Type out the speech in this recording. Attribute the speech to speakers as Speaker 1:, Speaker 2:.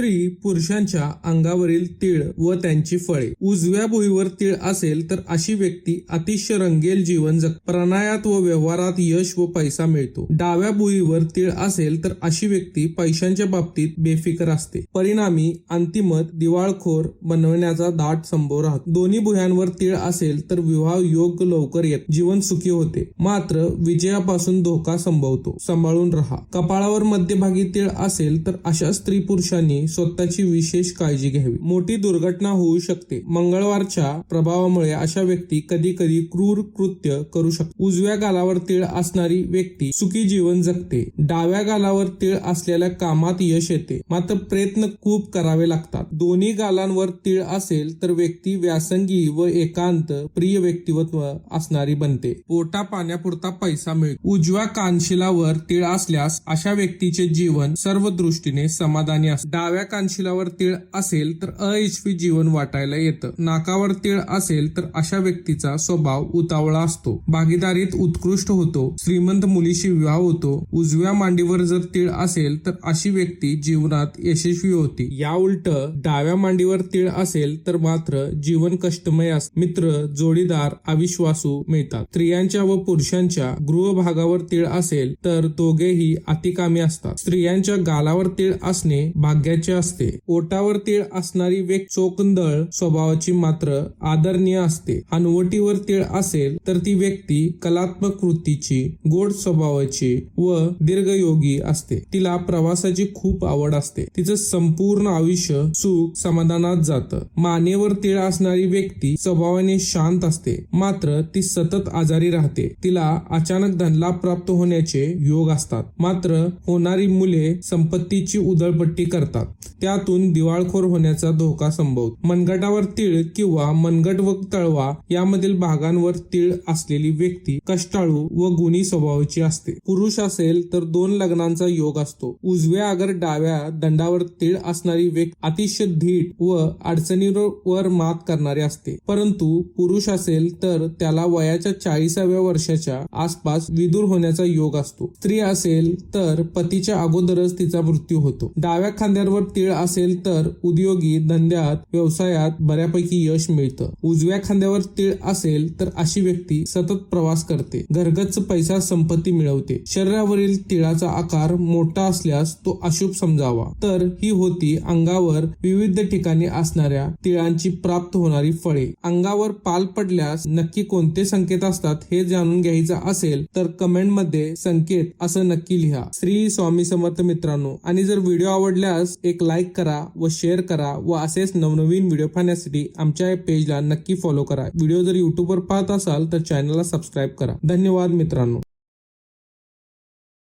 Speaker 1: स्त्री पुरुषांच्या अंगावरील तीळ व त्यांची फळे. उजव्या भुईवर तीळ असेल तर अशी व्यक्ती अतिशय रंगेल जीवन जग प्रणायात व व्यवहारात यश व पैसा मिळतो. डाव्या भुईवर तीळ असेल तर अशी व्यक्ती पैशांच्या बाबतीत बेफिकर असते. परिणामी अंतिमत दिवाळखोर बनवण्याचा दाट संभव राहतो. दोन्ही भुयांवर तीळ असेल तर विवाह योग लवकर येत जीवन सुखी होते. मात्र विजयापासून धोका संभवतो. सांभाळून राहा. कपाळावर मध्यभागी तीळ असेल तर अशा स्त्री पुरुषांनी स्वतःची विशेष काळजी घ्यावी. मोठी दुर्घटना होऊ शकते. मंगळवारच्या प्रभावामुळे अशा व्यक्ती कधी कधी क्रूर कृत्य करू शकते उजव्या गालावर तीळ असणारी व्यक्ती सुखी जीवन जगते. डाव्या गालावर तीळ असलेल्या कामात यश येते. मात्र प्रयत्न खूप करावे लागतात. दोन्ही गालांवर तीळ असेल तर व्यक्ती व्यासंगी व एकांत प्रिय व्यक्तिमत्व असणारी बनते. पोटा पाण्यापुरता पैसा मिळतो. उजव्या कानशिलावर तीळ असल्यास अशा व्यक्तीचे जीवन सर्व दृष्टीने समाधानी असते. डाव्या कानशिलावर तीळ असेल तर अयशस्वी जीवन वाटायला येतं. नाकावर तीळ असेल तर अशा व्यक्तीचा स्वभाव उतावळा असतो. भागीदारीत उत्कृष्ट होतो. श्रीमंत मुलीशी विवाह होतो. उजव्या मांडीवर जर तीळ असेल तर अशी व्यक्ती जीवनात यशस्वी होती. या उलट डाव्या मांडीवर तीळ असेल तर मात्र जीवन कष्टमय असते मित्र जोडीदार अविश्वासू मिळतात. स्त्रियांच्या व पुरुषांच्या गृहभागावर तीळ असेल तर दोघेही अतिकामी असतात. स्त्रियांच्या गालावर तीळ असणे भाग्याचे असते. ओटावर तीळ असणारी व्यक्ती चोकंदळ स्वभावाची मात्र आदरणीय असते. हनवटीवर तीळ असेल तर ती व्यक्ती कलात्मक वृत्तीची गोड स्वभावाची व दीर्घयोगी असते. तिला प्रवासाची खूप आवड असते. तिचं संपूर्ण आयुष्य सुख समाधानात जातं. मानेवर तीळ असणारी व्यक्ती स्वभावाने शांत असते. मात्र ती सतत आजारी राहते. तिला अचानक धनलाभ प्राप्त होण्याचे योग असतात. मात्र होणारी मुले संपत्तीची उधळपट्टी करतात. त्यातून दिवाळखोर होण्याचा धोका संभवतो. मनगटावर तीळ किंवा मनगट व तळवा यामधील भागांवर तीळ असलेली व्यक्ती कष्टाळू व गुणी स्वभावाची असते. पुरुष असेल तर दोन लग्नांचा योग असतो. उजव्या अगर डाव्या दंडावर तीळ असणारी व्यक्ती अतिशय धीट व अडचणीवर मात करणारी असते. परंतु पुरुष असेल तर त्याला वयाच्या चाळीसाव्या वर्षाच्या आसपास विदूर होण्याचा योग असतो. स्त्री असेल तर पतीच्या अगोदरच तिचा मृत्यू होतो. डाव्या खांद्यावर तीळ असेल तर उद्योगी धंद्यात व्यवसायात बऱ्यापैकी यश मिळतं. उजव्या खांद्यावर तीळ असेल तर अशी व्यक्ती सतत प्रवास करते. घरगच्च पैसा संपत्ती मिळवते. शरीरावरील तिळाचा आकार मोठा असल्यास तो अशुभ समजावा. तर ही होती अंगावर विविध ठिकाणी असणाऱ्या तिळांची प्राप्त होणारी फळे. अंगावर पाल पडल्यास नक्की कोणते संकेत असतात हे जाणून घ्यायचं असेल तर कमेंटमध्ये संकेत असं नक्की लिहा. श्री स्वामी समर्थ मित्रांनो आणि जर व्हिडिओ आवडल्यास एक लाईक करा व शेअर करा व असेच नवनवीन व्हिडिओ पाहण्यासाठी आमच्या पेजला नक्की फॉलो करा. व्हिडिओ जर युट्यूबवर पाहत असाल तर चॅनलला सबस्क्राईब करा. धन्यवाद मित्रांनो.